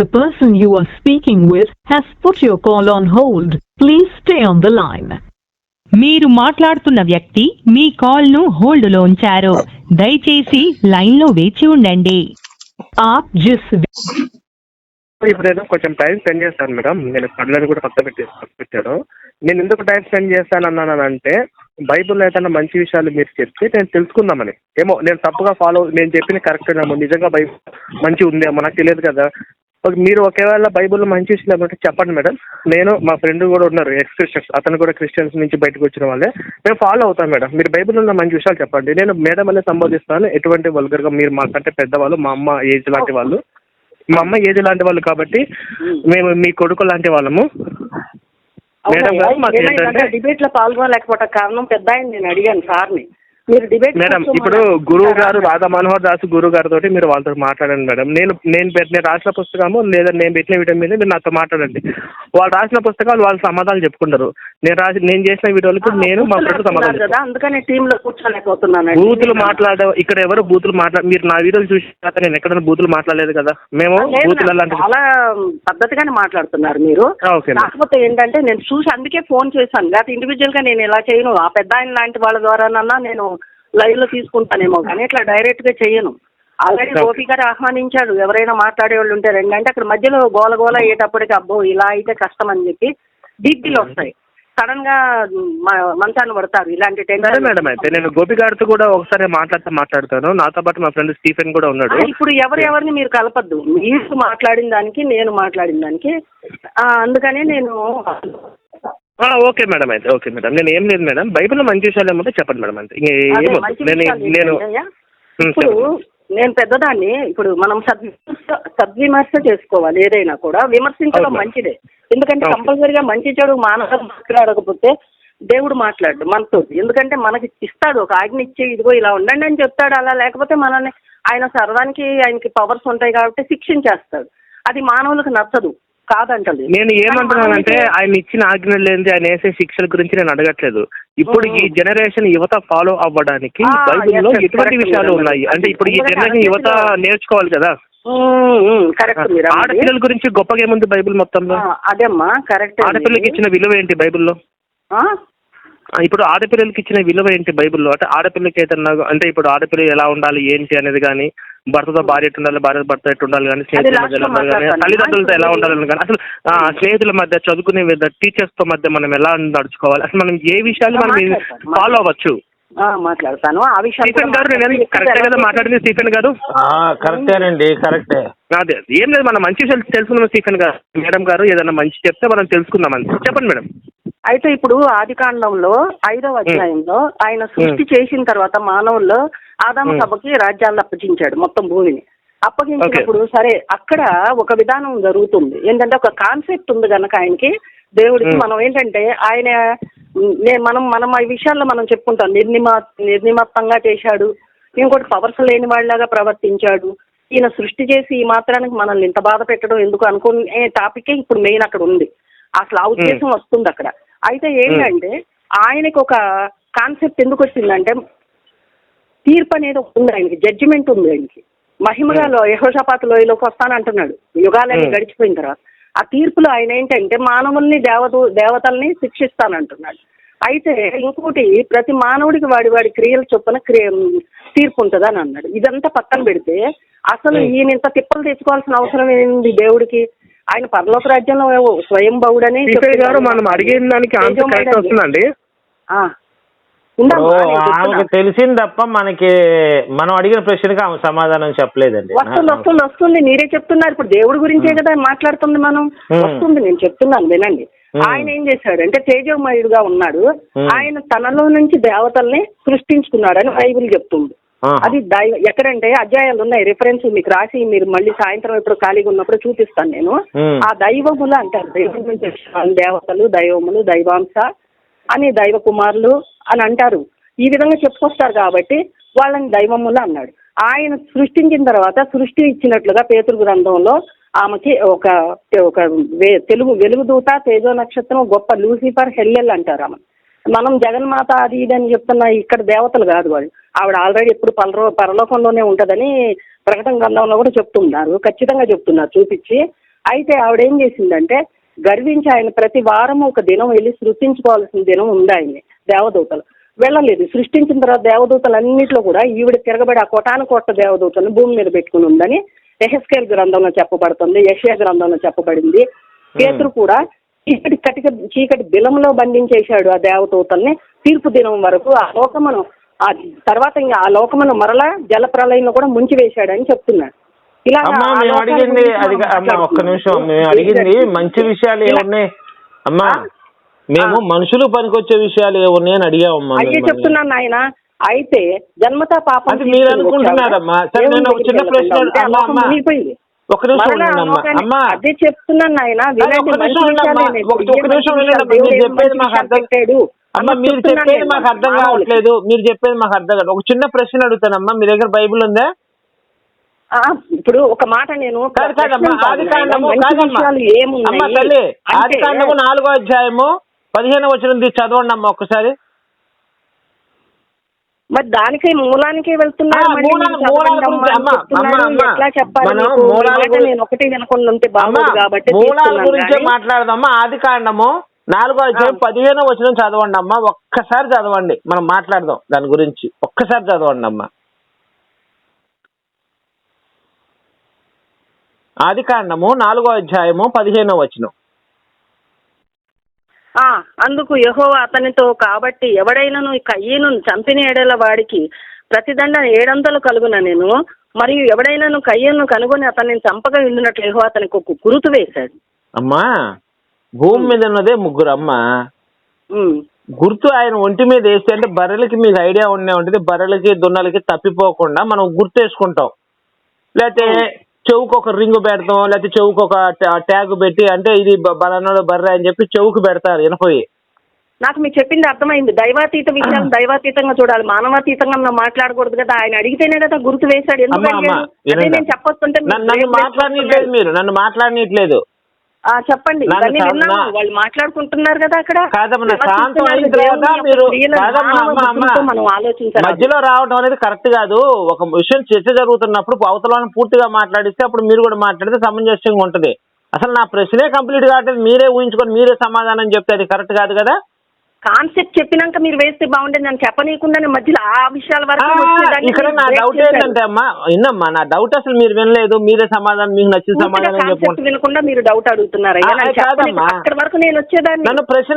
The person you are speaking with has put your call on hold. Please stay on the line. మీరు మాట్లాడుతున్న వ్యక్తి మీ కాల్ను హోల్డ్లో ఉంచారు. దయచేసి లైన్లో వేచి ఉండండి. ఆప్ జిస్ ఇప్పుడు ఏదో కొంచెం టైం స్పెండ్ చేస్తాను మేడం. నేను కళ్ళని కూడా పక్క పెట్టి పెట్టాను. నేను ఎందుకు టైం స్పెండ్ చేస్తాను అన్నాను అంటే బైబిల్లో ఏదైనా మంచి విషయాలు మీరు చెప్తే నేను తెలుసుకుందామని. ఏమో నేను తప్పుగా ఫాలో నేను చెప్పిన కరెక్ట్ ఏమో. నిజంగా బైబుల్ మంచి ఉందేమో నాకు తెలియదు కదా. ఒక- మీరు ఒకవేళ బైబుల్ మంచి విషయాలు ఏమంటే చెప్పండి మేడం. నేను మా ఫ్రెండ్ కూడా ఉన్నారు ఎక్స్ క్రిస్టియన్స్ అతను కూడా క్రిస్టియన్స్ నుంచి బయటకు వచ్చిన వాళ్ళే. మేము ఫాలో అవుతాం మేడం. మీరు బైబిల్ ఉన్న మంచి విషయాలు చెప్పండి. నేను మేడం అనే సంబోధిస్తాను. ఎటువంటి వల్గర్గా మీరు మాకంటే పెద్దవాళ్ళు మా అమ్మ ఏజ్ లాంటి వాళ్ళు. మా అమ్మ ఏజ్ లాంటి వాళ్ళు కాబట్టి మేము మీ కొడుకు లాంటి వాళ్ళము. మేడం గారు మాకు ఏంటంటే డిబేట్లో పాల్గొనలేకపోవడం కారణం పెద్ద నేను అడిగాను సార్ని. మీరు డిబేట్ మేడం ఇప్పుడు గురువు గారు రాధా మనోహర్ దాస్ గురువు గారితో మీరు వాళ్ళతో మాట్లాడండి మేడం. నేను నేను పెట్- నేను రాసిన పుస్తకము లేదా నేను పెట్టిన వీడియో మీద మీరు నాతో మాట్లాడండి. వాళ్ళు రాసిన పుస్తకాలు వాళ్ళు సమాధానం చెప్పుకుంటారు. నేను రాసి నేను చేసిన వీడియోలకు నేను మా ఫ్రెండ్ సమాధానం కదా. అందుకని టీమ్లో కూర్చోలేకపోతున్నాను బూతులు మాట్లాడ ఇక్కడ ఎవరు బూతులు మాట్లా మీరు నా వీడియోలు చూసి తర్వాత నేను ఎక్కడ బూతులు మాట్లాడలేదు కదా. మేము బూతులు అలాంటి చాలా పద్ధతిగానే మాట్లాడుతున్నారు మీరు. కాకపోతే ఏంటంటే నేను చూసి అందుకే ఫోన్ చేశాను. లేకపోతే ఇండివిజువల్గా నేను ఇలా చేయను. ఆ పెద్ద ఆయన లాంటి వాళ్ళ ద్వారానన్నా నేను లైవ్లో తీసుకుంటానేమో కానీ ఇట్లా డైరెక్ట్గా చెయ్యను. ఆల్రెడీ. గోపి గారు ఆహ్వానించాడు ఎవరైనా మాట్లాడే వాళ్ళు ఉంటే రండి అంటే అక్కడ మధ్యలో గోల గోల అయ్యేటప్పటికి అబ్బో ఇలా అయితే కష్టం అని చెప్పి డీపీలు వస్తాయి. సడన్గా మంచాన్ని పడతారు. ఇలాంటి సరే టెన్షన్ మేడం అయితే నేను గోపి గారితో కూడా ఒకసారి మాట్లాడితే మాట్లాడతాను. నాతో పాటు మా ఫ్రెండ్ స్టీఫెన్ కూడా ఉన్నాడు. ఇప్పుడు ఎవరు ఎవరిని మీరు కలపద్దు. మీరు మాట్లాడిన దానికి నేను మాట్లాడిన దానికి. అందుకనే నేను ఓకే మేడం అయితే ఓకే మేడం. నేను ఏం లేదు మేడం. బైబిల్లో మంచి విషయాలు ఏమంటే చెప్పండి మేడం అంతే. ఇంక నేను నేను ఇప్పుడు. నేను పెద్దదాన్ని ఇప్పుడు మనం సద్విమర్శ సద్విమర్శ చేసుకోవాలి ఏదైనా కూడా. విమర్శించడం. మంచిదే. ఎందుకంటే. కంపల్సరిగా మంచి చెడు మానవ మాట్లాడకపోతే దేవుడు మాట్లాడు మనతో ఎందుకంటే మనకి ఇస్తాడు ఒక ఆజ్ఞ ఇచ్చి ఇదిగో ఇలా ఉండండి అని చెప్తాడు అలా. లేకపోతే మనల్ని ఆయన సర్వానికి ఆయనకి పవర్స్ ఉంటాయి కాబట్టి శిక్షించేస్తాడు. అది మానవులకు నచ్చదు. కాదంటది. నేను ఏమంటున్నానంటే ఆయన ఇచ్చిన ఆజ్ఞ లేనిది ఆయన వేసే శిక్షల గురించి నేను అడగట్లేదు. ఇప్పుడు ఈ జనరేషన్ యువత ఫాలో అవ్వడానికి బైబిల్లో ఎటువంటి విషయాలు ఉన్నాయి. అంటే ఇప్పుడు ఈ జనరేషన్ యువత నేర్చుకోవాలి కదా. ఆడపిల్లల గురించి గొప్పగా ఏముంది బైబిల్ మొత్తంలో? అదేమ్మా కరెక్ట్ ఆడపిల్లకి ఇచ్చిన విలువ ఏంటి బైబిల్లో? ఇప్పుడు ఆడపిల్లలకి ఇచ్చిన విలువ ఏంటి బైబిల్లో? అంటే ఆడపిల్లకి ఏదన్నా అంటే ఇప్పుడు ఆడపిల్ల ఎలా ఉండాలి ఏంటి అనేది కానీ భర్తతో భార్య ఎట్టు ఉండాలి భార్య భర్త ఎట్టు ఉండాలి కానీ స్నేహితుల last మధ్య లో ఎలా ఉండాలి కానీ. తల్లిదండ్రులతో ఎలా ఉండాలని కానీ అసలు స్నేహితుల మధ్య చదువుకునే టీచర్స్తో మధ్య మనం ఎలా నడుచుకోవాలి? అసలు మనం ఏ విషయాలు మనం. ఫాలో అవ్వచ్చు? ఆ, మాట్లాడతాను. ఆ విషయం స్టీఫెన్ గారు నేను కరెక్టే కదా మాట్లాడింది స్టీఫెన్ గారు? కరెక్టేనండి కరెక్టే. అదే ఏం లేదు మనం మంచి విషయాలు తెలుసుకుందాం స్టీఫెన్ గారు మేడం గారు ఏదైనా మంచి చెప్తే మనం తెలుసుకుందాం అంతే చెప్పండి మేడం. అయితే ఇప్పుడు ఆది కాండంలో ఐదవ అధ్యాయంలో ఆయన సృష్టి చేసిన తర్వాత మానవుల్లో ఆదామ. సభకి రాజ్యాలను అప్పగించాడు మొత్తం భూమిని. అప్పగించినప్పుడు సరే అక్కడ ఒక విధానం జరుగుతుంది. ఏంటంటే ఒక కాన్సెప్ట్ ఉంది కనుక ఆయనకి. దేవుడికి. మనం ఏంటంటే ఆయన మనం మనం ఈ విషయాల్లో మనం చెప్పుకుంటాం. నిర్నిమ నిర్నిమత్తంగా చేశాడు. ఇంకోటి పవర్స్ లేని వాళ్ళలాగా ప్రవర్తించాడు. ఈయన సృష్టి చేసి ఈ మాత్రానికి మనల్ని ఇంత బాధ పెట్టడం ఎందుకు అనుకునే టాపికే ఇప్పుడు మెయిన్ అక్కడ ఉంది. అసలు ఆ ఉద్దేశం వస్తుంది అక్కడ. అయితే ఏంటంటే ఆయనకి ఒక కాన్సెప్ట్ ఎందుకు వచ్చిందంటే తీర్పు అనేది ఉంది ఆయనకి జడ్జిమెంట్ ఉంది ఆయనకి. మహిమగా లో యహోషపాత లోయలోకి వస్తానంటున్నాడు. యుగాలని. గడిచిపోయిన తర్వాత. ఆ తీర్పులో ఆయన ఏంటంటే మానవుల్ని దేవత దేవతల్ని శిక్షిస్తానంటున్నాడు. అయితే ఇంకోటి ప్రతి మానవుడికి వాడి వాడి క్రియల చొప్పున క్రియ తీర్పు ఉంటుంది అని అన్నాడు. ఇదంతా పక్కన పెడితే అసలు. ఈయన ఇంత తిప్పలు తెచ్చుకోవాల్సిన అవసరం ఏంది దేవుడికి? ఆయన పరలోక రాజ్యంలో స్వయం బౌడని స్టీఫెన్ గారు మనం అడిగిన దానికి ఆన్సర్ కరెక్ట్ వస్తుందండి. ఆమెకు తెలిసింది తప్ప మనకి మనం అడిగిన ప్రశ్నకి ఆమె సమాధానం చెప్పలేదండి. వస్తుంది వస్తుంది వస్తుంది. మీరే చెప్తున్నారు. ఇప్పుడు దేవుడి గురించే కదా మాట్లాడుతుంది మనం. వస్తుంది నేను చెప్తున్నాను వినండి. ఆయన ఏం చేశాడు అంటే తేజోమయుడుగా ఉన్నాడు. ఆయన తనలో నుంచి దేవతల్ని సృష్టించుకున్నాడని బైబిల్ చెప్తుంది. అది దైవ ఎక్కడంటే అధ్యాయాలు ఉన్నాయి. రిఫరెన్స్ మీకు రాసి మీరు మళ్ళీ సాయంత్రం ఎప్పుడు ఖాళీగా ఉన్నప్పుడు చూపిస్తాను నేను. ఆ దైవములు అంటారు. దైవం దేవతలు దైవములు దైవాంశ అని దైవ కుమారులు అని అంటారు. ఈ విధంగా చెప్పుకొస్తారు కాబట్టి వాళ్ళని దైవములు అన్నాడు. ఆయన సృష్టించిన తర్వాత సృష్టి ఇచ్చినట్లుగా పేతురు గ్రంథంలో ఆమెకి ఒక ఒక తెలుగు వెలుగుదూత తేజో నక్షత్రం గొప్ప లూసిఫర్ హెల్లెల్ అంటారు ఆమె. మనం జగన్మాత అది ఇది అని చెప్తున్న ఇక్కడ దేవతలు కాదు వాళ్ళు. ఆవిడ ఆల్రెడీ ఎప్పుడు పరలో పరలోకంలోనే ఉంటదని ప్రకటన గ్రంథంలో కూడా చెప్తున్నారు ఖచ్చితంగా చెప్తున్నారు చూపించి. అయితే ఆవిడ ఏం చేసిందంటే గర్వించి ఆయన ప్రతి వారం ఒక దినం వెళ్ళి సృష్టించుకోవాల్సిన దినం ఉంది ఆయన్ని దేవదూతలు. వెళ్ళలేదు. సృష్టించిన తర్వాత దేవదూతలు అన్నింటిలో కూడా ఈవిడ తిరగబడి ఆ కొటాను కొట్ట దేవదూతలను భూమి మీద పెట్టుకుని ఉందని ఎహెస్కేల్ గ్రంథంలో చెప్పబడుతుంది యషయా గ్రంథంలో చెప్పబడింది. పేతురు కూడా చీకటి కటిక చీకటి బిలంలో బంధించేశాడు ఆ దేవదూతల్ని. తీర్పు దినం వరకు ఆ లోకమును ఆ తర్వాత ఇంకా ఆ లోకమును మరలా జల ప్రళయంలో కూడా ముంచి వేశాడని చెప్తున్నాడు ఇలా అడిగింది అది ఒక్క నిమిషం మేము అడిగింది మంచి విషయాలు ఏమున్నాయి? అమ్మా? మేము మనుషులు పనికొచ్చే విషయాలు ఏమున్నాయి అని అడిగామమ్మా అయ్యే. చెప్తున్నాను నాయన. అయితే జన్మతా పాపం మీరు అనుకుంటున్నారమ్మా. సరే, నేను ఒక చిన్న ప్రశ్న ఒక్క నిమిషం అమ్మా. అదే చెప్తున్నాను దేవుడు చెప్పేది మాకు అర్థం. అమ్మా మీరు చెప్పేది మాకు అర్థం. కావట్లేదు. మీరు చెప్పేది మాకు అర్థం కాదు. ఒక చిన్న ప్రశ్న అడుగుతానమ్మా మీ దగ్గర బైబిల్ ఉందా? ఇప్పుడు ఒక మాట నేను తల్లి ఆది అంటే- కాండము నాలుగో అధ్యాయము పదిహేను వచ్చిన చదవండి అమ్మా ఒక్కసారి. మరి దానికే మూలానికే వెళ్తున్నారు అమ్మా. ఎట్లా చెప్పాలి నేను ఒకటి వినకుండా ఉంటే అమ్మా బాగోదు కాబట్టి మూలాల గురించే కానీ- మాట్లాడదామా ఆది కాండము నాలుగో అధ్యాయం. పదిహేనో వచ్చిన చదవండి అమ్మా. ఒక్కసారి చదవండి. మనం మాట్లాడదాం దాని గురించి. ఒక్కసారి చదవండి అమ్మా. ఆది కాండము నాలుగో అధ్యాయము పదిహేనో వచనం. అందుకు యెహోవా అతనితో కాబట్టి ఎవడైనను కయ్యను చంపిన ఎడల వాడికి ప్రతిదండ ఏడంతలు కలుగున నేను? మరియు ఎవడైనను కయ్యను కనుగొని అతన్ని చంపగా ఉండినట్లు యెహోవా అతనికి ఒక గురుతు వేశాడు. అమ్మా భూమి మీద ఉన్నదే ముగ్గురు అమ్మా. గుర్తు ఆయన ఒంటి మీద వేస్తే అంటే బర్రెలకి మీకు ఐడియా ఉండే ఉంటుంది బర్రెలకి దున్నలకి తప్పిపోకుండా మనం గుర్తు వేసుకుంటాం. లేకపోతే చెవుకు ఒక రింగు పెడతాం లేకపోతే చెవుకు ఒక ట్యా- ట్యాగ్ పెట్టి అంటే ఇది బలనోడు బర్రె అని చెప్పి చెవుకు పెడతారు వినపోయి. నాకు మీకు చెప్పింది అర్థమైంది. దైవాతీత విషయాలు దైవాతీతంగా చూడాలి. మానవాతీతంగా మనం మాట్లాడకూడదు కదా. ఆయన అడిగితేనే కదా గుర్తు వేశాడు. ఎందుకు అమ్మా అమ్మా అడిగాడు? అదే వినండి. నేను చెప్పొస్తుంటే మీరు నన్ను మాట్లాడనీయట్లేదు మీరు. నన్ను మాట్లాడనీయట్లేదు. చెప్పండి. వాళ్ళు మాట్లాడుకుంటున్నారు కదా అక్కడ. కాదమ్మా, శాంతం? అయిన తర్వాత మీరు- మనం ఆలోచించాలి. మధ్యలో రావడం అనేది కరెక్ట్ కాదు. ఒక విషయం చర్చ జరుగుతున్నప్పుడు అవతలను పూర్తిగా మాట్లాడిస్తే అప్పుడు మీరు కూడా మాట్లాడితే సమంజసంగా ఉంటది. అసలు నా ప్రశ్నే కంప్లీట్ కావట్లేదు. మీరే ఊహించుకొని మీరే సమాధానం చెప్తే అది కరెక్ట్ కాదు కదా? కాన్సెప్ట్ చెప్పినాక మీరు వేస్తే బాగుండేది నేను చెప్పనీయకుండానే మధ్యలో ఆ విషయాల వరకు ఇక్కడ నా డౌట్. ఏంటంటే అమ్మా విన్నమ్మా నా డౌట్ అసలు మీరు వినలేదు మీరే సమాధానం మీకు నచ్చిన సమాధానం చెప్పుకోండి వినకుండా మీరు డౌట్ అడుగుతున్నారు. అక్కడి వరకు నేను వచ్చేదాన్ని. నన్ను ప్రశ్న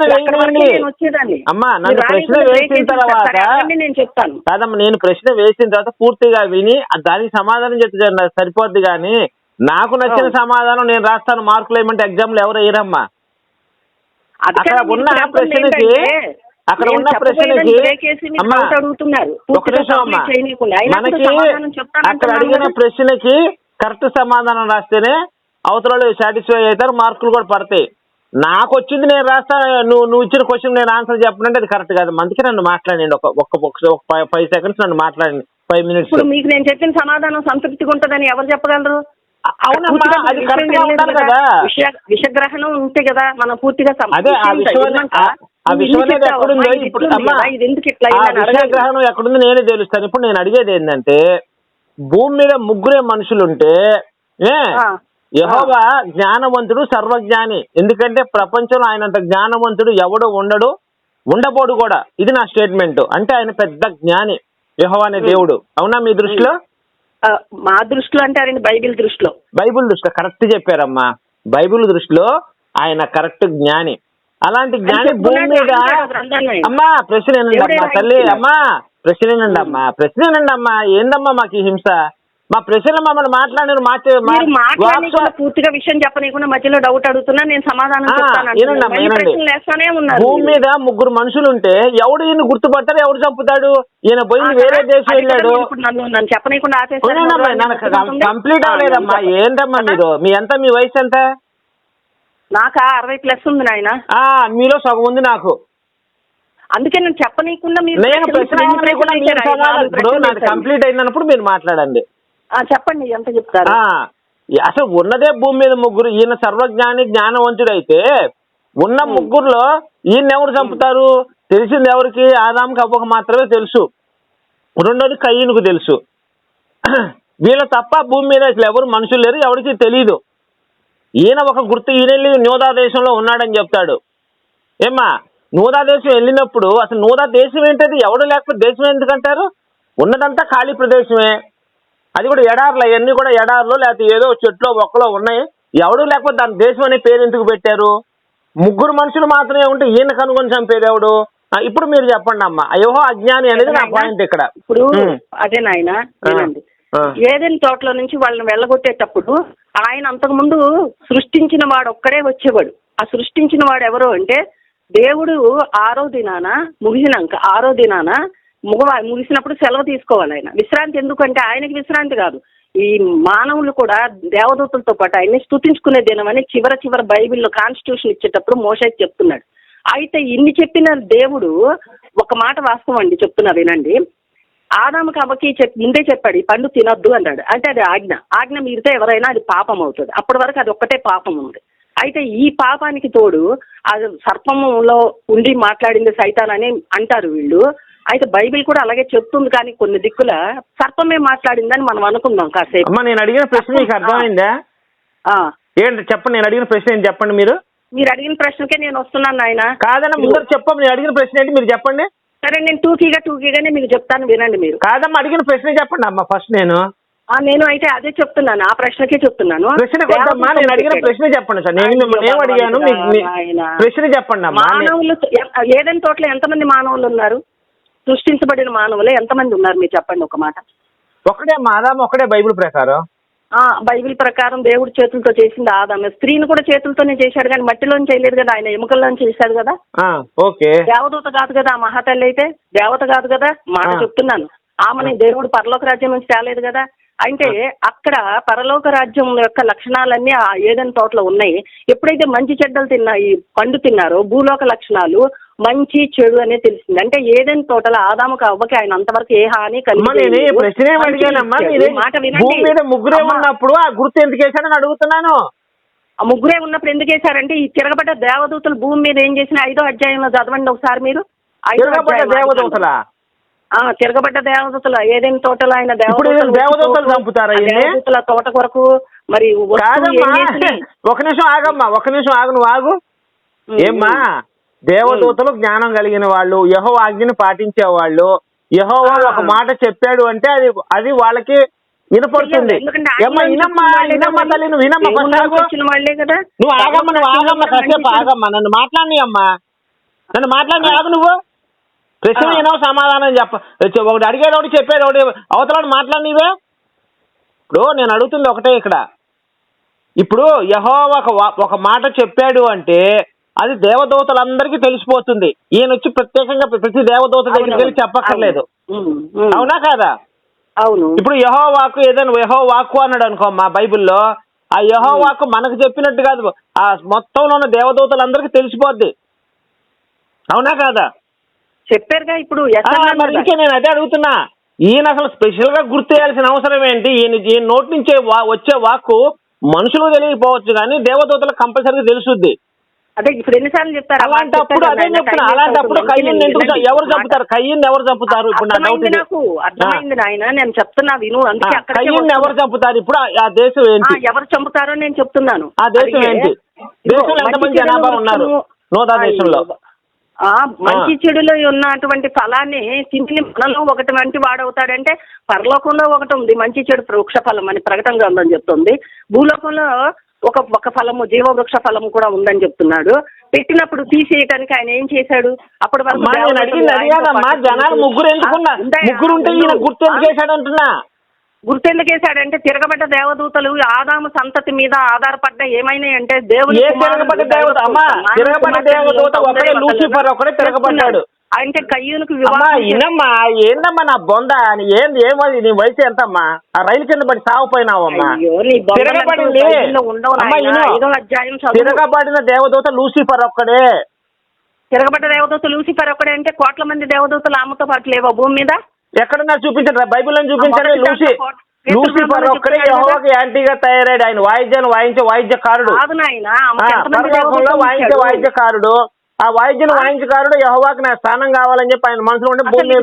వచ్చేదాన్ని. అమ్మా, నన్ను ప్రశ్న వేసిన తర్వాత- నేను చెప్తాను. కాదమ్మా నేను ప్రశ్న వేసిన తర్వాత పూర్తిగా విని దానికి సమాధానం చెప్తే సరిపోద్ది కానీ నాకు నచ్చిన. సమాధానం నేను రాస్తాను. మార్కులు ఏమంటే ఎగ్జామ్లు ఎవరు వేయరమ్మా? అక్కడ ఉన్న ప్రశ్నకి అక్కడ నేను ఉన్న ప్రశ్నకి అడుగుతున్నారు. మనకి అక్కడ అడిగిన. ప్రశ్నకి కరెక్ట్ సమాధానం రాస్తేనే అవతల సాటిస్ఫై అవుతారు మార్కులు కూడా పడతాయి. నాకు వచ్చింది నేను రాస్తా నువ్వు నువ్వు ఇచ్చిన క్వశ్చన్ నేను ఆన్సర్ చెప్పనంటే అది కరెక్ట్ కాదు. అందుకే నన్ను మాట్లాడండి ఒక ఒక్క ఒక ఫైవ్ సెకండ్స్ నన్ను మాట్లాడండి ఫైవ్ మినిట్స్ మీకు నేను చెప్పిన సమాధానం సంతృప్తిగా ఉంటుందని ఎవరు చెప్పగలరు? అవునమ్మా అది ఉండాలి కదా. విషయ విషగ్రహణం ఉంటే కదా మనం పూర్తిగా అదే ఆ విషయం విషయం అనేది ఎక్కడుందో ఇప్పుడు అమ్మా ఇది ఎందుకు ఇట్లా ఎక్కడుందో నేనే తెలుస్తాను. ఇప్పుడు నేను అడిగేది ఏంటంటే భూమి మీద ముగ్గురే మనుషులుంటే ఏ. యహోవా జ్ఞానవంతుడు సర్వజ్ఞాని. ఎందుకంటే ప్రపంచంలో ఆయనంత జ్ఞానవంతుడు ఎవడు ఉండడు ఉండబోడు కూడా. ఇది నా స్టేట్మెంట్. అంటే ఆయన పెద్ద జ్ఞాని యహోవా అనే దేవుడు. అవునా మీ దృష్టిలో? మా దృష్టిలో అంటారండి బైబిల్ దృష్టిలో బైబిల్ దృష్టిలో కరెక్ట్ చెప్పారమ్మా బైబిల్ దృష్టిలో ఆయన కరెక్ట్ జ్ఞాని అలాంటి జ్ఞాని భూమి మీద. అమ్మా ప్రశ్న ఏనండి అమ్మా తల్లి. అమ్మా ప్రశ్న ఏనండి అమ్మా ప్రశ్న ఏనండి అమ్మా ఏందమ్మా మాకు హింస మా ప్రశ్నలు మమ్మల్ని మీరు మాట్లాడకుండా పూర్తిగా విషయం చెప్పనీయకుండా మధ్యలో డౌట్ అడుగుతున్నా నేను సమాధానం భూమి. మీద ముగ్గురు మనుషులు ఉంటే ఎవడు ఈయన గుర్తుపడతాడు ఎవడు చంపుతాడు? ఈయన పోయింది ఆ, వేరే? దేశం వెళ్ళాడు. నన్ను చెప్పనీయకుండా కంప్లీట్ అవ్వలేదమ్మా. ఏంటమ్మా మీరు మీ ఎంత? మీ వయసు ఎంత? నాకా? అరవై ప్లస్ ఉంది నాయన. ఆ మీలో సగం ఉంది నాకు. అందుకే నేను చెప్పనీయకుండా మీరు. కంప్లీట్ అయినప్పుడు మీరు మాట్లాడండి. చెప్పండి ఎంత చెప్తారు? అసలు ఉన్నదే భూమి మీద ముగ్గురు ఈయన సర్వజ్ఞాని జ్ఞానవంతుడు అయితే ఉన్న ముగ్గురులో ఈయన ఎవరు చంపుతారు? తెలిసింది ఎవరికి? ఆదాంకి అవ్వక మాత్రమే తెలుసు. రెండోది కయ్యనుకు తెలుసు. వీళ్ళ తప్ప భూమి మీద అసలు ఎవరు మనుషులు లేరు ఎవరికి తెలియదు ఈయన ఒక గుర్తు ఈయన వెళ్ళి నూదా దేశంలో ఉన్నాడని చెప్తాడు. ఏమ్మా నూదా దేశం వెళ్ళినప్పుడు అసలు నూదా దేశం ఏంటది? ఎవడు లేకపోతే దేశం ఎందుకంటారు ఉన్నదంతా ఖాళీ ప్రదేశమే. అది కూడా ఎడార్లు అవన్నీ కూడా ఎడార్లు లేకపోతే ఏదో చెట్లో ఒక్కలో ఉన్నాయి. ఎవడు లేకపోతే దాని దేశం అనే పేరు ఎందుకు పెట్టారు? ముగ్గురు మనుషులు మాత్రమే ఉంటే ఈయన కనుగొని చంపేది ఎవడు? ఇప్పుడు మీరు చెప్పండి అమ్మా. అయ్యో అజ్ఞాని అనేది నా పాయింట్ ఇక్కడ. ఇప్పుడు. అదే నాయన. ఏదైనా తోటలో నుంచి వాళ్ళని వెళ్ళగొట్టేటప్పుడు ఆయన అంతకుముందు సృష్టించిన వాడు ఒక్కడే వచ్చేవాడు. ఆ సృష్టించిన వాడు ఎవరు అంటే దేవుడు ఆరో దినాన ముగిసినాక ఆరో దినాన ముగ ముగిసినప్పుడు సెలవు తీసుకోవాలి ఆయన. విశ్రాంతి ఎందుకంటే ఆయనకి విశ్రాంతి కాదు. ఈ మానవులు కూడా దేవదూతలతో పాటు ఆయన్ని స్తుంచుకునే దినం అని చివర చివర బైబిల్లో కాన్స్టిట్యూషన్ ఇచ్చేటప్పుడు మోషకి చెప్తున్నాడు. అయితే ఇన్ని చెప్పిన దేవుడు ఒక మాట వాస్తవం అండి చెప్తున్నా వినండి. ఆదాముకి అవ్వకి చెప్ ముందే చెప్పాడు ఈ పండు తినొద్దు అన్నాడు. అంటే అది ఆజ్ఞ. ఆజ్ఞ మీరితే ఎవరైనా అది పాపం అవుతుంది. అప్పటి వరకు అది ఒక్కటే పాపం ఉంది. అయితే ఈ పాపానికి తోడు అది సర్పంలో ఉండి మాట్లాడింది సైతాన్ అని అంటారు వీళ్ళు. అయితే బైబిల్ కూడా అలాగే చెప్తుంది కానీ కొన్ని దిక్కుల సర్పమే మాట్లాడిందని మనం అనుకుందాం కాసేపు. అమ్మా నేను అడిగిన ప్రశ్న మీకు అర్థమైందా? ఆ, ఏంటి చెప్పండి నేను అడిగిన ప్రశ్న ఏంటి చెప్పండి మీరు? మీరు అడిగిన ప్రశ్నకే నేను వస్తున్నాను నాయన. కాదన్న ముందర చెప్పమ్మ నేను అడిగిన ప్రశ్న ఏంటి మీరు చెప్పండి. సరే నేను టూకీగా టూకీగానే మీకు చెప్తాను వినండి మీరు. కాదమ్మా అడిగిన ప్రశ్న చెప్పండి అమ్మా ఫస్ట్ నేను. నేను అయితే అదే చెప్తున్నాను ఆ ప్రశ్నకే చెప్తున్నాను. ప్రశ్న కొద్దమ్మా నేను అడిగిన ప్రశ్న చెప్పండి సార్. నేను మిమ్మల్ని ఏం అడిగాను ఆయన. ప్రశ్న చెప్పండి మానవులు ఏదైనా తోటలో ఎంతమంది మానవులు ఉన్నారు? సృష్టించబడిన మానవులు ఎంతమంది ఉన్నారు? మీరు చెప్పండి ఒక మాట. ఒకటే మా ఆదాము ఒకటే బైబిల్ ప్రకారం. ఆ బైబిల్ ప్రకారం దేవుడు చేతులతో చేసింది ఆదాము. స్త్రీని కూడా చేతులతోనే చేశాడు కానీ మట్టిలోని చేయలేదు కదా ఆయన ఎముకల్లోని చేశాడు కదా? ఓకే. దేవదూత కాదు కదా ఆ మహాతల్లి అయితే? దేవత కాదు కదా? మాట. చెప్తున్నాను. ఆమెని దేవుడు పరలోక రాజ్యం నుంచి తేలేదు కదా? అంటే అక్కడ పరలోక రాజ్యం యొక్క లక్షణాలన్నీ ఆ ఏదైనా తోటలో ఉన్నాయి. ఎప్పుడైతే మంచి చెడ్డలు తిన్నా ఈ పండు తిన్నారో భూలోక లక్షణాలు మంచి చెడు అనేది తెలిసింది. అంటే ఏదైనా తోటలో ఆదాముకు అవ్వకి ఆయన అంతవరకు ఏ హాని కలిగి ముగ్గురే ఉన్నప్పుడు ఆ గుర్తు ఎందుకు వేశాడని అడుగుతున్నాను. ఆ ముగ్గురే ఉన్నప్పుడు ఎందుకు వేశారంటే ఈ తిరగబడ్డ దేవదూతలు భూమి మీద ఏం చేసిన ఐదో అధ్యాయంలో చదవండి ఒకసారి మీరు. ఐదో దేవదూతల? తిరగబడ్డ దేవదూతలు ఏదైనా తోటలో ఆయన ఇప్పుడు దేవదూతలు చంపుతారా ఈయన్ని? దేవదూతల తోట కొరకు మరి వస్తువు కాదమ్మా ఏం చేసి ఒక నిమిషం ఆగమ్మా ఒక నిమిషం ఆగు నువ్వు ఆగు ఏమ్మా దేవదూతలు జ్ఞానం కలిగిన వాళ్ళు యహో ఆజ్ఞని పాటించే వాళ్ళు యహోవా ఆ. ఒక మాట చెప్పాడు అంటే అది అది వాళ్ళకి వినపడుతుంది ఎందుకంటే ఏమ్మా ఆయన వినమ్మా వచ్చిన వాళ్ళే వినమ్మా కదా. తల్లి నువ్వు వినమ్మా దేవుని ఫస్ట్ నుంచి ఆగు. వచ్చిన వాళ్ళే కదా నువ్వు ఆగమ్మా నువ్వు ఆగమ్మా కాసేపు ఆగమ్మా నన్ను మాట్లాడి అమ్మా నన్ను మాట్లాడి ఆగు నువ్వు ప్రశ్న. ఏనో సమాధానం చెప్ప ఒకటి ఒకటి చెప్పేది ఒకటి అవతల మాట్లాడి నీవే ఇప్పుడు నేను అడుగుతుంది ఒకటే ఇక్కడ. ఇప్పుడు యహో ఒక ఒక మాట చెప్పాడు అంటే అది దేవదూతలందరికీ తెలిసిపోతుంది. ఈయన వచ్చి ప్రత్యేకంగా ప్రతి దేవదూత దగ్గరికి వెళ్ళి చెప్పక్కర్లేదు. అవును. కాదా? అవును. ఇప్పుడు యహో వాక్కు ఏదైనా యహో వాక్కు అన్నాడు అనుకో మా బైబిల్లో ఆ యహో వాక్కు మనకు చెప్పినట్టు కాదు. ఆ మొత్తంలో ఉన్న దేవదూతలందరికీ తెలిసిపోద్ది. అవునా కాదా? చెప్పారుగా ఇప్పుడు. ఇంకే నేను అదే అడుగుతున్నా. ఈయన అసలు స్పెషల్గా గుర్తు చేయాల్సిన అవసరం ఏంటి? ఈయన ఈయన నోటి నుంచే వచ్చే వాక్కు మనుషులకు తెలియకపోవచ్చు కానీ దేవదూతలకు కంపల్సరీగా తెలుసుద్ది. అదే ఇప్పుడు ఎన్నిసార్లు చెప్తారు అలా అలాంటప్పుడు అదే చెప్తున్నా. అలాంటప్పుడు వేస్ట్ కయ్యం అవుతుంది. ఎందుకు వినండి, ఎవరు. చంపుతారు? కయ్యం ఎవరు చంపుతారు? ఇప్పుడు నా డౌట్ నాకు అర్థమైంది నాయన. నేను చెప్తున్నా విను. అందుకే వస్తున్నా. ఎవరు చంపుతారు? ఇప్పుడు ఆ- దేశం ఏంటి? ఎవరు చంపుతారో నేను చెప్తున్నాను. ఆ దేశం ఏంటి? దేశంలో ఎంతమంది జనాభా ఉన్నారు? నోదా దేశంలో. ఆ, మంచి చెడులో ఉన్నటువంటి ఫలాన్ని తిండి మనలో ఒకటి వంటి వాడవుతాడంటే పరలోకంలో ఒకటి ఉంది మంచి చెడు వృక్ష ఫలం అని ప్రకటన గ్రంథం చెప్తుంది భూలోకంలో ఒక ఒక ఫలము జీవ వృక్ష ఫలము కూడా ఉందని చెప్తున్నాడు పెట్టినప్పుడు తీసేయటానికి ఆయన ఏం చేశాడు పాటు జనాలు ముగ్గురు ఎందుకున్నా? ముగ్గురు ఉంటే. గుర్తు చేశాడు అంటున్నా గుర్తెందుకేశాడంటే తిరగబడ్డ దేవదూతలు ఆదాము సంతతి మీద ఆధారపడ్డ ఏమైనాయి అంటే దేవుని ఏ కుమారుడు తిరగబడ్డ దైవ దేవత? అమ్మా, మానవ తిరగబడ్డ కుమారుడు దేవదూత యొక్క ఒకడే సౌందర్యవంతులుగా లూసిఫర్ ఒకడే తిరగబడ్డాడు. అంటే కయ్యూనికి ఏందమ్మా నా బొంద? అని ఏంది ఏమది నీ వయసు ఎంతమ్మా? ఆ రైలు కింద పడి సాగుపోయినావమ్మా. తిరగబడింది. తిరగబడిన దేవదూత లూసిఫర్ ఒక్కడే. తిరగబడ్డ దేవదూత లూసిఫర్ ఒక్కడే అంటే కోట్ల మంది దేవదూతలు ఆమెతో పాటు లేవా భూమి మీద? ఎక్కడన్నా చూపించండి బైబిల్లో చూపించండి లూసి లూసిఫర్ ఒక్కడే. యెహోవాకి యాంటీగా తయారాడు ఆయన వాయిద్యాన్ని వాయించే వాయిద్యకారుడు పరలోకంలో వాయించే? వాయిద్యకారుడు ఆ వాయిద్యం వాయించకారుడు యహోవాకి నా స్థానం కావాలని చెప్పి ఆయన మనసులో ఉంటే భూమి మీద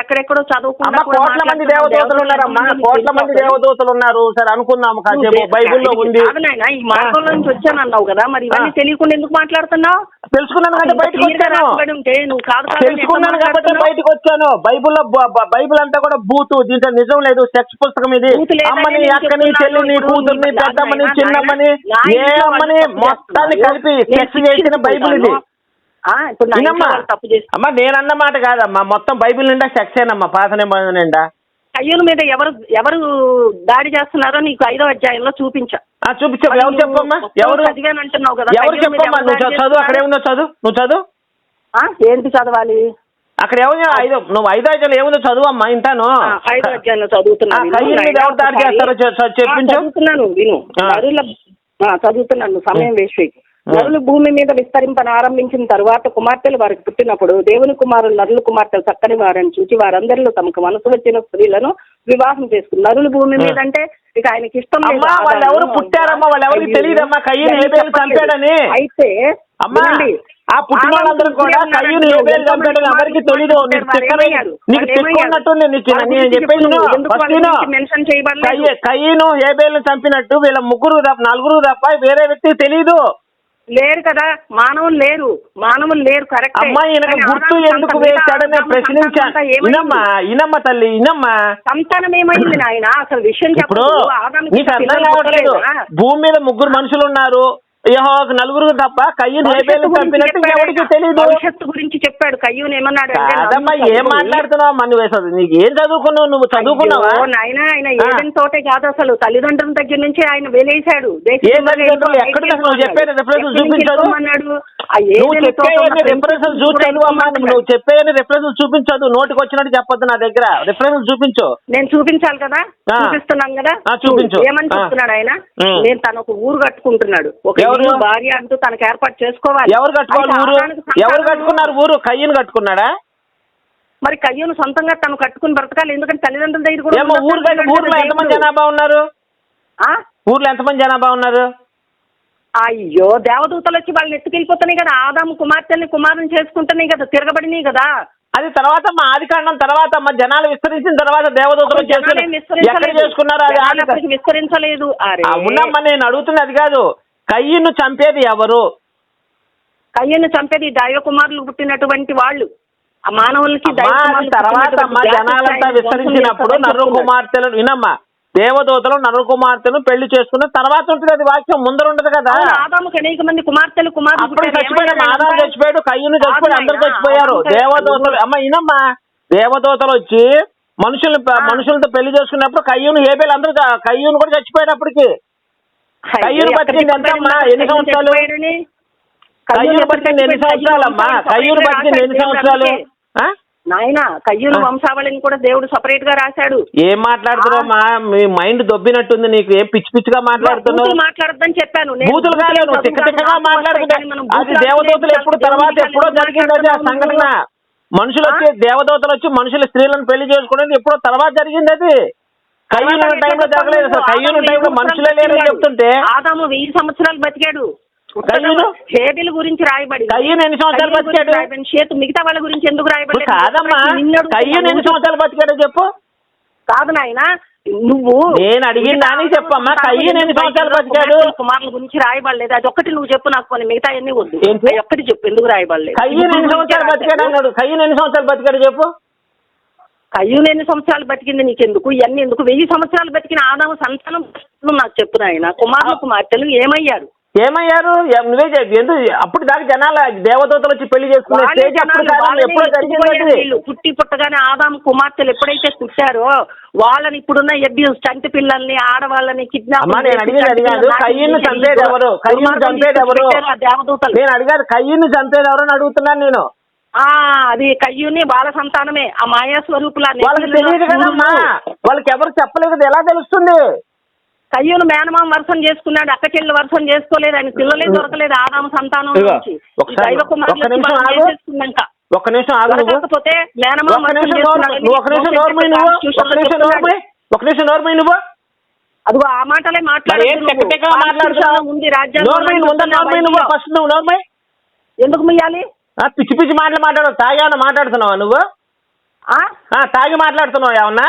ఎక్కడెక్కడో కూడా కోట్ల మంది. దేవదూతలు ఉన్నారమ్మా. కోట్ల మంది దేవదూతలు ఉన్నారు. సరే అనుకుందాం కాసేపు. బైబిల్లో ఉంది. ఈ మార్గంలో నుంచి వచ్చాను అన్నావు కదా మరి ఇవన్నీ. తెలియకుండా ఎందుకు మాట్లాడుతున్నావు? తెలుసుకున్నాను కాబట్టి బయటకు వచ్చాను. తెలుసుకున్నాను కాబట్టి? బయటకు వచ్చాను. బైబిల్లో బైబిల్ అంతా కూడా బూతు దీంట్లో నిజం లేదు. సెక్స్ పుస్తకం ఇది. అమ్మని అక్కని. చెల్లిని కూతుర్ని పెద్దమ్మని చిన్నమ్మని అమ్మని మొత్తాన్ని. కలిపి సెక్స్ చేసిన. బైబిల్ ఇది. ఇప్పుడు అమ్మా నేనన్న మాట కాదమ్మా. మొత్తం బైబిల్ నిండా సెక్స్ ఏనమ్మా పాత నిబంధన నిండా. అయ్యుల మీద ఎవరు ఎవరు దాడి చేస్తున్నారో నీకు ఐదో అధ్యాయంలో చూపించా. ఆ చూపించు. మరి ఎవరు నువ్వు చెప్పమ్మా? ఎవరు? కదా. ఎవరు చెప్పమ్మా? నువ్వు చదువు అక్కడ? ఏముందో చదువు? నువ్వు చదువు? ఆ, ఏంటి చదవాలి? అక్కడ ఏముందో? ఐదు నువ్వు ఐదో అధ్యాయంలో ఏముందో చదువు అమ్మా ఇంటాను ఆ, ఐదో అధ్యాయంలో చదువుతున్నాను చెప్పించు. చదువుతున్నాను విను. చదువుతున్నాను. సమయం వేస్ట్. ఆ. నరులు భూమి మీద విస్తరింపన ఆరంభించిన తరువాత కుమార్తెలు వారికి పుట్టినప్పుడు దేవుని కుమారులు నరుల కుమార్తెలు చక్కని వారని చూసి వారందరిలో తమకు మనసు వచ్చిన స్త్రీలను వివాహం చేసుకున్నారు నరులు భూమి మీద అంటే ఇక ఆయనకి ఇష్టం లేదు అమ్మా, ఆదాము. వాళ్ళు ఎవరు పుట్టారమ్మా, వాళ్ళు ఎవరికి అయ్యో. తెలియదమ్మా, కయ్యూరు ఇవన్నీ హేబేలు చెప్పట్లేదు. చంపాడని. అయితే అమ్మా. ఆ పుట్టిన వాళ్ళందరూ కూడా కయ్యూని చంపాడని ఎవరికి? నీకు? నీకు నేను హేబేలను చంపినట్టు వీళ్ళ ముగ్గురు తప్ప నలుగురు తప్ప వేరే వ్యక్తికి తెలీదు లేరు కదా మానవులు లేరు మానవులు లేరు కరెక్ట్ అమ్మా ఈయనకు గుర్తు ఎందుకు వేశాడని ప్రశ్నించాను. ఇనమ్మా ఇనమ్మ తల్లి ఇనమ్మా. సంతానం ఏమైంది నాయన? అసలు విషయం ఇప్పుడు నీకు అర్థం కావట్లేదు? భూమి మీద ముగ్గురు మనుషులు ఉన్నారు. యెహోవాకు నలుగురు తప్ప కయ్యను గురించి చంపినట్టు చెప్పాడు ఎవరికి ఆయన. తెలీదు. భవిష్యత్తు గురించి చెప్పాడు. కయ్యూని ఏమన్నాడు అంటే కాదమ్మా నన్ను ఏం మాట్లాడుతున్నావు? మన వేసదు నీకు ఏం చదువుకున్నావు? నువ్వు చదువుకున్నావా? నాయన ఆయన ఆ. ఏదైనా తోటే కాదు అసలు. తల్లిదండ్రుల దగ్గర నుంచి ఆయన వెలేశాడు ఎక్కడ నువ్వు వెళ్ళిపో చెప్పేది అన్నాడు. చూపించదు? నువ్వు చెప్పేవన్నీ రెఫరెన్స్ చదువు అమ్మా. నువ్వు చెప్పేవన్నీ రెఫరెన్స్ చూపించదు నోటికి వచ్చినట్టు చెప్పొద్దు నా దగ్గర రెఫరెన్స్ చూపించు నేను చూపించాలి కదా. చూపిస్తున్నాను కదా చూపించు. ఏమని. చెప్తున్నాడు ఆయన. నేను తను ఒక ఊరు కట్టుకుంటున్నాడు ఒక భార్య అంటూ తనకు ఏర్పాటు చేసుకోవాలి ఎవరు కట్టుకోవాలి ఊరు ఎవరు కట్టుకున్నారు ఊరు కయ్యను కట్టుకున్నాడా మరి కయ్యూను సొంతంగా తను కట్టుకుని బ్రతకాలి ఎందుకంటే తల్లిదండ్రుల దగ్గర కూడా ఊర్లో ఎంతమంది. జనాభా ఉన్నారు ఆ? ఊర్లో ఎంతమంది జనాభా ఉన్నారు అయ్యో దేవదూతలు వచ్చి వాళ్ళని ఎత్తుకెళ్ళిపోతున్నాయి కదా. ఆదాము కుమార్తెల్ని కుమారుని చేసుకుంటున్నాయి కదా తిరగబడినాయి కదా. అది తర్వాత మా ఆది కాండం తర్వాత మా జనాలు విస్తరించిన తర్వాత దేవదూతలు. చేసుకున్నారు అది విస్తరించలేదు. అవునమ్మా నేను అడుగుతున్నది అది కాదు. కయ్యను చంపేది ఎవరు? కయ్యను చంపేది దైవ కుమారులు పుట్టినటువంటి వాళ్ళు. ఆ మానవులకి తర్వాత జనాలంతా విస్తరించినప్పుడు నరు కుమార్తెలు వినమ్మా దేవదూతలు నరు కుమార్తెను పెళ్ళి చేసుకున్న తర్వాత ఉంటుంది అది వాక్యం ముందర ఉండదు కదా ఆదాముకి అనేక మంది కుమార్తెలు పుట్టారు. చచ్చిపోయాడు ఆదాం? చచ్చిపోయాడు కయ్యూను చచ్చిపోయాడు కాదు అందరు చచ్చిపోయారు దేవదూతలు అమ్మ ఇనమ్మా దేవదూతలు వచ్చి మనుషులు మనుషులతో పెళ్ళి చేసుకున్నప్పుడు కయ్యూను హేబేలు అందరూ కయ్యూను కూడా చచ్చిపోయాడు అప్పటికి అయ్యో, కయ్యూరు ఎక్కడ బతికింది ఎంతమ్మా? ఎన్ని సంవత్సరాలు? ఎక్కడ బతికింది ఎన్ని? సంవత్సరాలమ్మా సపరేట్గా బతికింది ఎన్ని సంవత్సరాలు? నాయన కయ్యూరు. వంశావళిని కూడా దేవుడు సపరేట్గా రాశాడు. ఏం మాట్లాడుతున్నావు మా? మీ మైండ్ దొబ్బినట్టుంది నీకు. ఏం పిచ్చి పిచ్చిగా మాట్లాడుతున్నావు? మాట్లాడొద్దని చెప్పాను. బూతులు కాదు నువ్వు తిక్కగా అది దేవదూతలు ఎప్పుడు తర్వాత ఎప్పుడో జరిగింది ఆ సంఘటన. మనుషులు వచ్చి దేవదూతలు వచ్చి మనుషుల స్త్రీలను పెళ్ళి చేసుకునేది ఎప్పుడో తర్వాత జరిగింది అది. కయ్యూను తర్వాత టైంలో జరగలేదు అసలు. వెయ్యి టైంలో మనుషులే లేరని సంవత్సరాలు చెప్తుంటే. ఆదాము వెయ్యి సంవత్సరాలు బతికాడు. హేబిల్ గురించి రాయబడి కయ్యూను ఎన్ని సంవత్సరాలు బతికాడు? చేతు మిగతా వాళ్ళ గురించి ఎందుకు రాయబడి కాదమ్మా. కయ్యూను ఎన్ని సంవత్సరాలు బతికాడో చెప్పు. కాదు నాయన నువ్వు నేను అడిగిన దానికి చెప్పమ్మా, కయ్యూను ఎన్ని సంవత్సరాలు బతికాడు? కుమారుల గురించి రాయబడలేదు. అది ఒక్కటి నువ్వు చెప్పు నాకు కొన్ని మిగతా అన్ని వద్దు. ఒక్కటి చెప్పు. ఎందుకు రాయబడలేదు? కయ్యూను ఎన్ని సంవత్సరాలు బతికాడు అన్నాడు. కయ్యూను ఎన్ని సంవత్సరాలు బతికాడు చెప్పు. కయ్యూను ఎన్ని సంవత్సరాలు బతికింది నీకెందుకు? ఇవన్నీ ఎందుకు? వెయ్యి సంవత్సరాలు బతికిన ఆదాము సంతానం నాకు చెప్పు నాయన. కుమారులు కుమార్తెలు ఏమయ్యారు? ఏమయ్యారు? నువ్వే చెప్పు. ఎందుకు? అప్పుడు దాకా జనాలు దేవదూతలు వచ్చి పెళ్ళి చేసుకునే వాళ్ళే స్టేజ్ అప్పుడు జనాలు, కాదు వాళ్ళనే ఎప్పుడో జరిగింది ఎత్తుకుపోయారు అది. వీళ్ళు. పుట్టి పుట్టగానే ఆదాము కుమార్తెలు ఎప్పుడైతే పుట్టారో వాళ్ళని ఇప్పుడున్న అబ్యూస్ చంటి పిల్లల్ని ఆడవాళ్ళని కిడ్నాప్ నేను అడిగేది కయ్యను చంపేది ఎవరు? కయ్యను చంపేది ఎవరు? దేవదూతలు. నేను అడిగాను కయ్యను చంపేది ఎవరు అని అడుగుతున్నాను నేను. ఆ అది కయ్యూని బాల సంతానమే. ఆ మాయా స్వరూపుల వాళ్ళకి తెలియదు కదమ్మా. వాళ్ళకి ఎవరు చెప్పలేదు? ఎలా తెలుస్తుంది? కయ్యూను మేనమామ వర్షం చేసుకున్నాడు అక్క చెల్లి వర్షం చేసుకోలేదు ఆయన పిల్లలే దొరకలేదు ఆదాము సంతానం నుంచి. దైవ కుమారులు ఒక్క నిమిషం ఆగు. ఒక్క నిమిషం నువ్వు. దొరకకపోతే మేనమామ ఒక్క వర్షం నిమిషం నువ్వు. నిమిషం నిమిషం నిమిషం అదిగో ఆ మాటలే మాట్లాడుతున్నావు? ఉంది. ఫస్ట్ నువ్వు నోర్మై ఎందుకు ముయ్యాలి? పిచ్చి పిచ్చి మాటలు మాట్లాడు తాగాను మాట్లాడుతున్నావా నువ్వు? ఆ? ఆ, తాగి మాట్లాడుతున్నావు ఏమన్నా?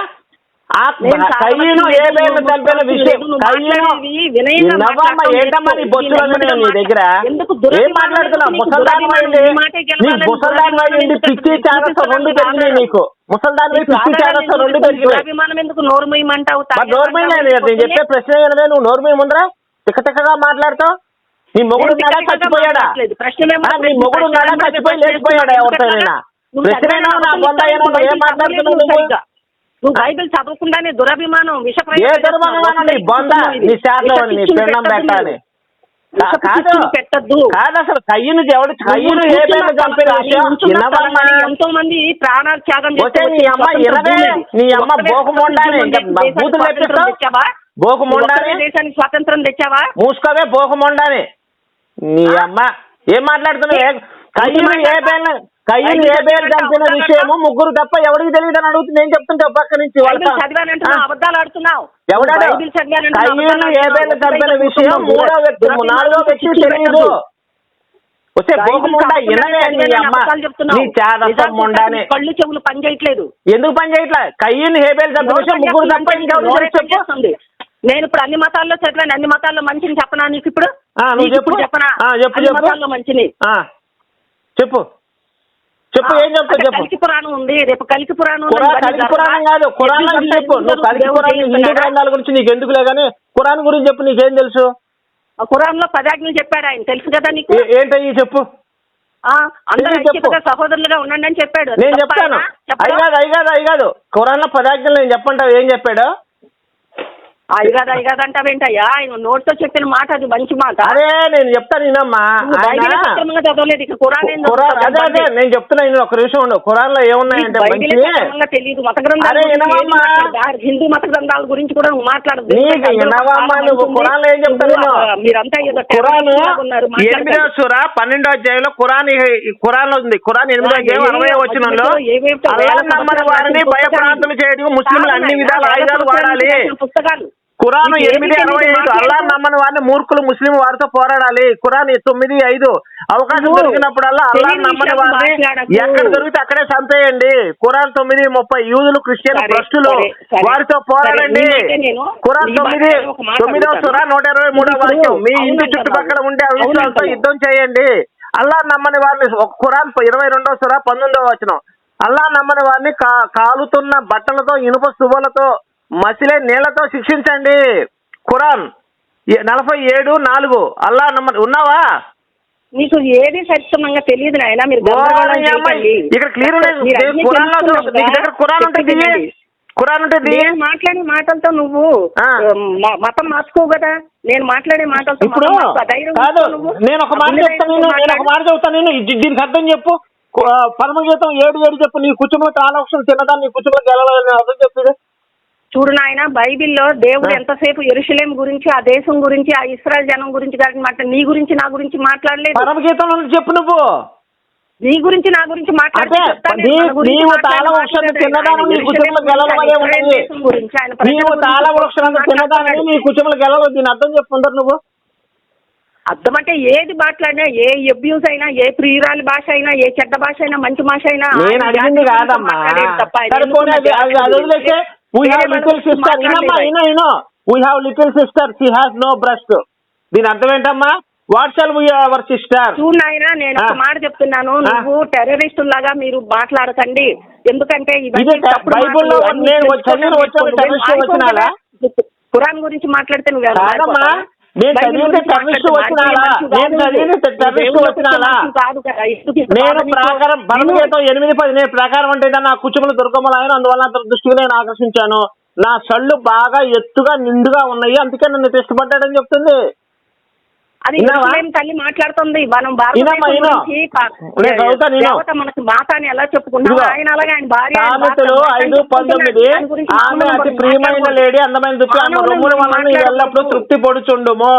కయ్యను ఏ పేరు విషయం? కయ్యను నవ్వమ్మ. బొచ్చులు నీ దగ్గర? ఏం మాట్లాడుతున్నావు? ముసల్దాని నీ ముసల్దాని పిచ్చి రెండు పెరిగినాయి? నీకు. ముసల్దాని పిచ్చి రెండు పెరిగినాయి. ఎందుకు నేను చెప్పే ప్రశ్న వినవే నువ్వు నోరు మీద ముందర తిక్క తిక్కగా మాట్లాడతావు? నీ మొగుడు నేను ఉన్నాడా చచ్చిపోయాడా? నీ మొగుడు ఉన్నాడా చచ్చిపోయి లేచిపోయాడా ఎవరితోనైనా? నువ్వు ప్రశ్న ఏం మాట్లాడుతున్నావు నువ్వు బైబిల్ చదవకుండానే దురభిమానం విష ఏ ప్రయోగం దుర్భంగం నీ చేస్తున్నావు. బొంద నీ శాతం నీ విష పిండం పిచ్చులు పెట్టాలి. కాదు. పెట్టద్దు. కాదు అసలు కయ్యను ఎవడు కయ్యను ఏ పేరు చంపిన విషయం? వినవమ్మా ఎంతో మంది ప్రాణాలు త్యాగం నీ అమ్మ. నీ అమ్మ దేశానికి బూతులు స్వాతంత్రం తెప్పిస్తావు తెచ్చావా? బోకముండానే ఒక్కడే దేశానికి స్వాతంత్రం తెచ్చావా? మూసుకోవే బోకముండానే నీ అమ్మ. ఏం మాట్లాడుతున్నావు? కయ్యను ఏ పేరు కయ్యను ఏ పేరు చంపిన విషయము ముగ్గురు తప్ప ఎవరికి తెలియదని అడుగుతుంది నేను చెప్తుంటే పక్క నుంచి కయ్యను ఏ పేరు బైబిల్ విషయం. మూడో వ్యక్తి నాలుగో వ్యక్తి తెలియదు. వచ్చే కళ్ళు చెవులు పని చేయట్లేదు. ఎందుకు పని చేయట్లా? కయ్యని హేబేల్ చంపిన విషయం ముగ్గురు తప్ప ఇంకెవరు నోరే తెలుసు చెప్పు. పనిచేస్తుంది. నేను ఇప్పుడు అన్ని మతాల్లో చదివాను అన్ని మతాల్లో మంచిని చెప్పనా నీకు ఇప్పుడు. చెప్పనా? చెప్పు. మతాల్లో మంచిని. చెప్పు. చెప్పు ఏం చెప్తావు అంటే చెప్పు. కలికి పురాణం ఉంది రేపు కలికి పురాణం కలికి? పురాణం కాదు ఖురాన్ చెప్పు. నువ్వు కలికి పురాణం హిందూ? గ్రంథాల గురించి నీకు ఎందుకులే కానీ ఖురాన్ గురించి చెప్పు నీకేం తెలుసు? ఆ ఖురాన్లో పదాజ్ఞలు చెప్పాడు ఆయన తెలుసు కదా నీకు? ఏంటయ్యి చెప్పు? సహోదరులుగా ఉండండి అని చెప్పాడు. నేను చెప్తాను. ఆయన? అయి చెప్పరా? కాదు అయి కాదు అయి కాదు. ఖురాన్లో పదార్థాలు నేను చెప్పంటావు ఏం చెప్పాడు? అది కాదు అది కాదు ఆయన నోటితో చెప్పిన మాట అది మంచి మాట. అదే నేను చెప్తాను సక్రమంగా చదవలేదు. ఇక ఖురాన్ ఖురాన్? అదే అదే నేను చెప్తున్నా నేను ఒక నిమిషం ఉండు. ఖురాన్లో ఏమున్నాయంటే తెలియదు మత గ్రంథాల? హిందూ మత గ్రంథాల గురించి కూడా నువ్వు మాట్లాడదు. నువ్వు మంది ఖురాన్లో ఏం. ఆ, మీరంతా ఏదో ఖురాన్ ఎనిమిదో. సూర పన్నెండో అధ్యాయంలో ఖురాన్ ఖురాన్లో ఉంది. ఖురాన్ ఎనిమిదో అధ్యాయం అరవై వేల నమ్మని వారిని భయప్రాంతులు చేయడం ముస్లింలు అన్ని విధాల ఆయుధాలు వాడాలి. పుస్తకాలు. ఖురాన్ ఎనిమిది అరవై ఐదు. అల్లా నమ్మని వారిని మూర్ఖులు ముస్లిం వారితో పోరాడాలి ఖురాన్ తొమ్మిది ఐదు అవకాశం దొరికినప్పుడల్లా అల్లా నమ్మని వారిని. ఎక్కడ దొరికితే అక్కడే చంపేయండి ఖురాన్ తొమ్మిది ముప్పై యూదులు క్రిస్టియన్ భ్రష్టులు. వారితో పోరాడండి ఖురాన్ తొమ్మిది తొమ్మిదవ. సుర నూట ఇరవై మూడో ఇప్పుడు వాక్యం మీ ఇంటి. చుట్టుపక్కల ఉండే అవిశ్వాసంతో. యుద్ధం చేయండి అల్లా నమ్మని వారిని ఖురాన్ ఇరవై రెండో సుర పంతొమ్మిదవ వచనం అల్లా నమ్మని వారిని కాలుతున్న బట్టలతో ఇనుప స్తువలతో మసిలే నీళ్ళతో శిక్షించండి. ఖురాన్ నలభై ఏడు నాలుగు. అల్లా నమ్మని ఉన్నావా? నీకు ఏది సత్యమంగా తెలియదు నాయన మీరు. ఇక్కడ క్లియర్ దగ్గర? ఖురాన్ ఉంటుంది ఖురాన్ ఉంటుంది మాట్లాడే మాటలతో నువ్వు మతం మార్చుకోవు కదా. నేను మాట్లాడే మాటలతో ఇప్పుడు మార్చుకో. కాదు. నేను ఒక మాట చెప్తాను నేను ఒక మాట చెప్తాను నేను. దీనికి అర్థం చెప్పు. ఆ, పరమగీతం ఏడు ఏడు చెప్పు. నీ కుటుంబ కాలవక్షం తిన్నదాన్ని నీ కుటుంబ గెలవాలని అర్థం చెప్పేది చూడు నాయన బైబిల్లో దేవుడు. ఎంతసేపు ఎరుషలేం గురించి ఆ దేశం గురించి ఆ ఇస్రాయల్ జనం గురించి కానీ మాట నీ గురించి నా గురించి మాట్లాడలేదు. పరమగీతంలో చెప్పు నువ్వు. నీ గురించి నా గురించి మాట్లాడితే దీని అర్థం చెప్పుకుంటారు నువ్వు. అర్థం అంటే ఏది మాట్లాడినా ఏ అబ్యూస్ అయినా ఏ ప్రియురాలి భాష అయినా ఏ చెడ్డ భాష అయినా మంచి భాష అయినా నేను అడిగింది కాదమ్మా. వీ హ్యావ్ లిటిల్ సిస్టర్ ఇనమ్మా. ఇనో Eno we have little sister she has no breast దీని అర్థం ఏంటమ్మా what shall we our sister నాయన నేను ఒక. మాట చెప్తున్నాను. నువ్వు టెర్రరిస్టులాగా మీరు మాట్లాడకండి ఎందుకంటే ఇది బైబిల్లో నేను తెలుసుకోవడం చదివిన వచ్చిన నేర్చుకో. టెర్రరిస్ట్ నువ్వేం వచ్చినాలా? మారిపోవు ఖురాన్ గురించి మాట్లాడితే నువ్వు? నేను చదివిన టెర్రరిస్ట్ వచ్చినాలా నేను చదివిన. టెర్రరిస్ట్ వచ్చినాలా నేను? ప్రాకారం ఎనిమిది పది నేను ప్రాకారం అంటే నా కుచుములు దుర్గమ్మలు ఆయన అందువల్ల దృష్టికి నేను ఆకర్షించాను నా సళ్ళు బాగా ఎత్తుగా నిండుగా ఉన్నాయి అందుకే నన్ను ఇష్టపడ్డాడని చెప్తుంది అది తల్లి మాట్లాడుతుంది మనం. దేవత మనకు మాత అని ఎలా ఇదిగో. ఆయన అలాగే ఆయన భార్య భర్త ఐదు. పంతొమ్మిది ఆమె అతి ప్రియమైన. లేడీ అందమైన వలన ఎల్లప్పుడూ. తృప్తి పొడుచుండుము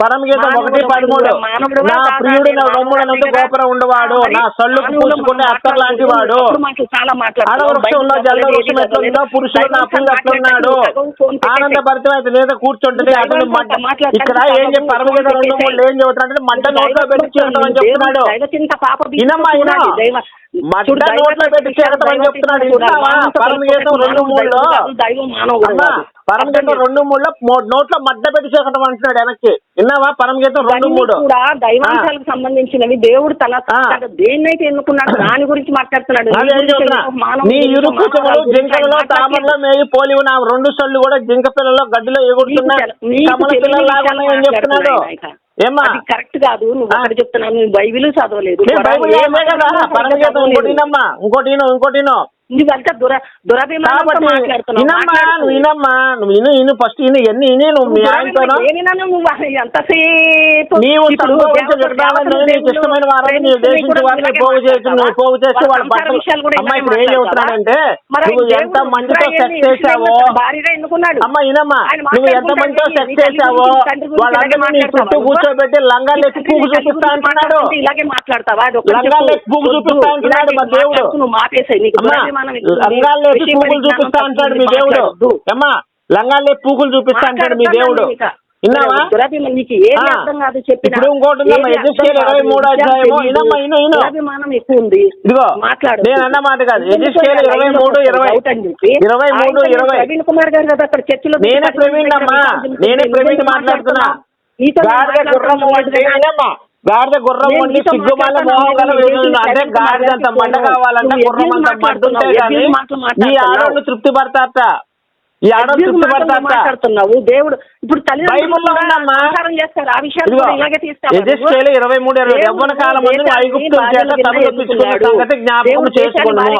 పరమగీతం మానవుడు ఒకటి పదమూడు. నా? ప్రియుడు నా మానవుడే కదా? గోపురం ఉండవాడు? నా మానవులు పూసుకునే అత్తర్ లాంటి వాడు మాట్లాడుకుంటూ మాటలు చాలా మాట్లాడుతున్నాం. ఆడవృక్షంలో బైబిల్ జల చదవలేదు, వృక్షం ఎట్లుందో. పురుషుడు నా బైబిల్ పిల్ల ఎట్లున్నాడు మాట్లాడేటప్పుడు సగం ఫోన్ ఆనందభరితం అయితే లేదా కూర్చుంటది అతను ఇక్కడ ఏం చెప్పి సగం పరమగీతం ఫోన్ రెండు మూడు ఏం చెబుతున్నాడంటే మడ్డ నోట్లో పెట్టి అని చెప్తున్నాడు. ఇనమ్మా ఇన మడ్డ దైవ నోట్లో పెట్టి దైవ చెప్తున్నాడు. పరమగీతం కలిసి రెండు మూడులో? పరమగీతం రెండు మూడులో నోట్లో మడ్డ పెట్టి చేయటం అంటున్నాడు వెనక్కి. విన్నావా? పరమగీతం రెండు మూడు. కూడా దైవాంశాలకు సంబంధించినవి. దేవుడు. తన దేన్నైతే ఎన్నుకున్నాడు దాని గురించి మాట్లాడుతున్నాడు. నీ గురించి, ఇరుకు చెవులు జింకలలో తామరలో. మేయి పోలి ఉన్న రెండు సొల్లు కూడా జింక పిల్లలు గడ్డిలో ఎగురుతున్నాయి తెల- ఉన్నాయని చెప్తున్నాడు. అది కరెక్ట్ కాదు. నువ్వు. ఒకటి చెప్తున్నావు. బైబిల్ చదవలేదు. నేను ఖురాన్ బైబిల్ ఏ చదివే కదా? మాత్రం పరమగీతం చదవలేదు. ఇంకోటి వినమ్మా. ఇంకోటి విను ఇంకోటి విను. నువ్వంతా దుర దురభిమానంతో కాబట్టి మాట్లాడుతున్నావు. వినమ్మా మాట్లాడుతూ. నువ్వు విను విను ఫస్ట్ విను ఎన్ని విని నువ్వు మీ ఎంతసేపు నీవు ఇష్టమైన వారిని వారిని పోగు చేసి? పోగు చేసి వాళ్ళ బట్టలు ఇప్పుడు ఏం చెబుతున్నాడంటే ఎంత మందితో సెక్స్ చేశావో అమ్మ నువ్వు ఎంత మందితో సెక్స్ చేశావో నీ చుట్టూ? కూర్చోబెట్టి లంగాలు ఎత్తి పూగు చూపిస్తా అంటున్నాడు. ఇలాగే మాట్లాడతావా? లంగాలు పూగు. చూపిస్తా అంటున్నాడు మా దేవుడు. నువ్వు మాపేసాయి. నీకు అమ్మా దురభిమానం ఎక్కువ ఉంది. లంగాలు ఎత్తి విషయ పూగులు పరిజ్ఞానం చూపిస్తా అంటాడు మీ దేవుడు. అమ్మా పూగులు చూపిస్తా అంటాడు మీ దేవుడు. ఇప్పుడు ఇంకోటి ఇరవై మూడో అధ్యాయము, ఇదిగో మాట్లాడు. నేను అన్న మాట కాదు. ఎజెస్కేల్ ఇరవై మూడు ఇరవై ఇరవై మూడు ఇరవై ప్రవీణ్ కుమార్ గారు కదా అక్కడ చర్చిలో నేనే ప్రవీణ్ అమ్మా నేనే ప్రవీణ్ మాట్లాడుతున్నా? గాడిద గాడిద గుర్రం సిగ్గుమాల అంటే గాడిద అంత మండ కావాలంటే గుర్రం అంత కానీ ఈ. ఆడవాళ్ళు తృప్తి పడతారట. ఈ ఆడవాళ్ళు తృప్తి పడతారట. దేవుడు ఇప్పుడు తల్లిదండ్రులు ఇరవై మూడు ఇరవై యవ్వన కాలం ముందు చేత. సంగతి జ్ఞాపకం చేసుకున్నాను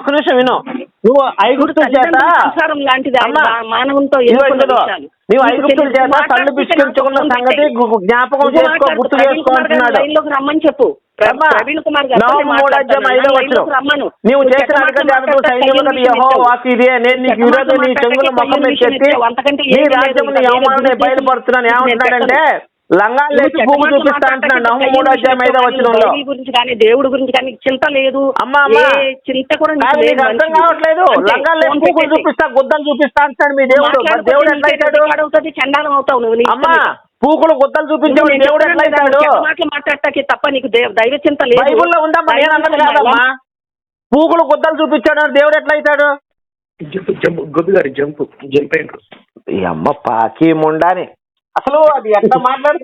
ఒక్క నిమిషం విను. నువ్వు ఐగుప్తుల చేత తల్లిదండ్రుల నీవు ఐగుప్తుల తెలియదు. చేత కళ్ళు నాకు సంగతి జ్ఞాపకం చేసుకో. గుర్తు చేసుకో అంటున్నాడు. రమ్మని చెప్పు. నీవు చేసిన సైన్యములకు యహో నేను నీకు విరోధం నీ చెట్టి విషయం అంతకంటే నీ. రాజ్యం అవమానం బయలుపడుతున్నాను ఏమంటున్నాడంటే లంగాలు లేచి భూమి చూపిస్తా అంటున్నాడు నవము మూడు అధ్యాయం ఐదో వచనంలో. గురించి కానీ దేవుడి గురించి కానీ చింత లేదు. అమ్మా, అమ్మా. ఏ చింత కూడా నీకు అర్థం. కావట్లేదు. లంగాలు లేచి పెట్టేసి. చూపిస్తా గుద్దలు చూపిస్తా అంటాడు మీ దేవుడు. దేవుడు రికార్డ్ అవుతుంది చండాలం అవుతావు నువ్వు అమ్మా. పూకులు గుద్దలు నేను దేవుడు ఎట్లయితాడు? మాట్లాడటానికి తప్ప నీకు దేవ- చింత లేదు. బైబుల్లో ఉందమ్మా నేను అన్నది కాదమ్మా. పూకులు గుద్దలు చూపించాడు దేవుడు ఎట్లయితాడు? జంప్ జంప్ గోపి గారి జంప్ జంప్ అమ్మ పాకి ముండాని. అసలు అది ఎట్లా మాట్లాడు